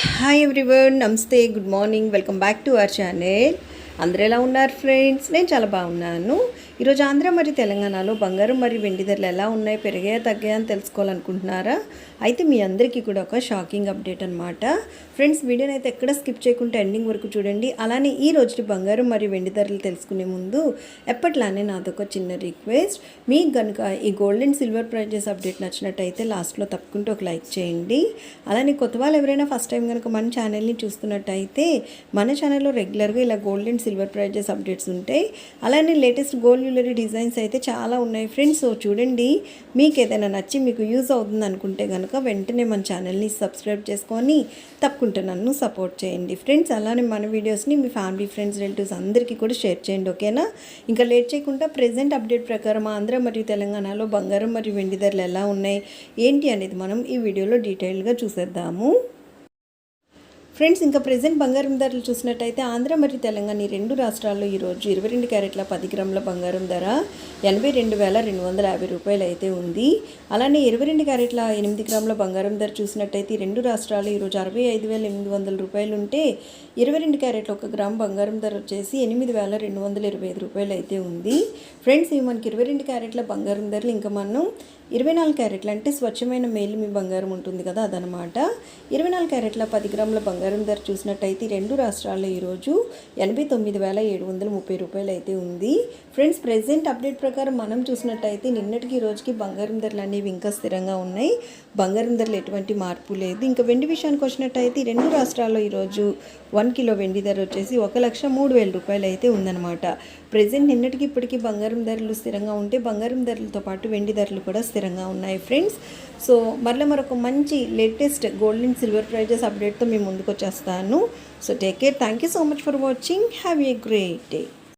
Hi everyone నమస్తే good morning welcome back to our channel అందరు ఎలా ఉన్నారు ఫ్రెండ్స్ నేను చాలా బాగున్నాను. ఈరోజు ఆంధ్ర మరియు తెలంగాణలో బంగారం మరియు వెండి ధరలు ఎలా ఉన్నాయి పెరిగాయా తగ్గాయా అని తెలుసుకోవాలనుకుంటున్నారా? అయితే మీ అందరికీ కూడా ఒక షాకింగ్ అప్డేట్ అనమాట ఫ్రెండ్స్ వీడియోని అయితే ఎక్కడ స్కిప్ చేయకుండా ఎండింగ్ వరకు చూడండి. అలానే ఈ రోజు బంగారం మరియు వెండి ధరలు తెలుసుకునే ముందు ఎప్పట్లానే నాదొక చిన్న రిక్వెస్ట్. మీకు కనుక ఈ gold and silver prices update నచ్చినట్టయితే లాస్ట్లో తప్పకుండా ఒక లైక్ చేయండి. అలానే కొత్త వాళ్ళు ఎవరైనా ఫస్ట్ టైం కనుక మన ఛానల్ని చూస్తున్నట్టయితే మన ఛానల్లో రెగ్యులర్గా ఇలా gold and silver prices updates ఉంటాయి. అలానే లేటెస్ట్ గోల్డ్ జ్యువెలరీ డిజైన్స్ అయితే చాలా ఉన్నాయి ఫ్రెండ్స్. సో చూడండి మీకు ఏదైనా నచ్చి మీకు యూజ్ అవుతుంది అనుకుంటే కనుక వెంటనే మన ఛానల్ని సబ్స్క్రైబ్ చేసుకొని తప్పకుండా నన్ను సపోర్ట్ చేయండి ఫ్రెండ్స్. అలానే మన వీడియోస్ని మీ ఫ్యామిలీ ఫ్రెండ్స్ రిలేటివ్స్ అందరికీ కూడా షేర్ చేయండి ఓకేనా? ఇంకా లేట్ చేయకుండా ప్రెజెంట్ అప్డేట్ ప్రకారం ఆంధ్ర మరియు తెలంగాణలో బంగారం మరియు వెండి ధరలు ఎలా ఉన్నాయి ఏంటి అనేది మనం ఈ వీడియోలో డీటెయిల్గా చూసేద్దాము. ఫ్రెండ్స్ ఇంకా ప్రజెంట్ బంగారం ధరలు చూసినట్టయితే ఆంధ్ర మరియు తెలంగాణ ఈ రెండు రాష్ట్రాల్లో ఈరోజు ఇరవై రెండు క్యారెట్ల పది గ్రాముల బంగారం ధర ఎనభై రెండు వేల రెండు వందల యాభై రూపాయలు అయితే ఉంది. అలానే ఇరవై రెండు క్యారెట్ల ఎనిమిది గ్రాముల బంగారం ధర చూసినట్టయితే ఈ రెండు రాష్ట్రాలు ఈరోజు అరవై ఐదు వేల ఎనిమిది వందల రూపాయలు ఉంటే ఇరవై రెండు క్యారెట్ల ఒక గ్రామ్ బంగారం ధర వచ్చేసి ఎనిమిది వేల రెండు వందల ఇరవై ఐదు రూపాయలు అయితే ఉంది. ఫ్రెండ్స్ ఇవి మనకి ఇరవై రెండు క్యారెట్ల బంగారం ధరలు. ఇంకా మనం ఇరవై నాలుగు క్యారెట్లు అంటే స్వచ్ఛమైన మేలిమి బంగారం ఉంటుంది కదా అదనమాట. ఇరవై నాలుగు క్యారెట్ల పది గ్రాముల బంగారం బంగారం ధర చూసినట్టయితే రెండు రాష్ట్రాల్లో ఈరోజు ఎనభై తొమ్మిది వేల ఏడు వందల ముప్పై రూపాయలు అయితే ఉంది. ఫ్రెండ్స్ ప్రెసెంట్ అప్డేట్ ప్రకారం మనం చూసినట్టయితే నిన్నటికి ఈ రోజుకి బంగారం ధరలు అనేవి ఇంకా స్థిరంగా ఉన్నాయి. బంగారం ధరలు ఎటువంటి మార్పు లేదు. ఇంకా వెండి విషయానికి వచ్చినట్టయితే రెండు రాష్ట్రాల్లో ఈరోజు వన్ కిలో వెండి ధర వచ్చేసి ఒక లక్ష మూడు వేల రూపాయలు అయితే ఉందన్నమాట. ప్రెసెంట్ నిన్నటికి ఇప్పటికీ బంగారం ధరలు స్థిరంగా ఉంటే బంగారం ధరలతో పాటు వెండి ధరలు కూడా స్థిరంగా ఉన్నాయి ఫ్రెండ్స్. సో మరలా మరొక మంచి latest gold and silver prices అప్డేట్తో మేము ముందుకు చేస్తాను so take care thank you so much for watching have a great day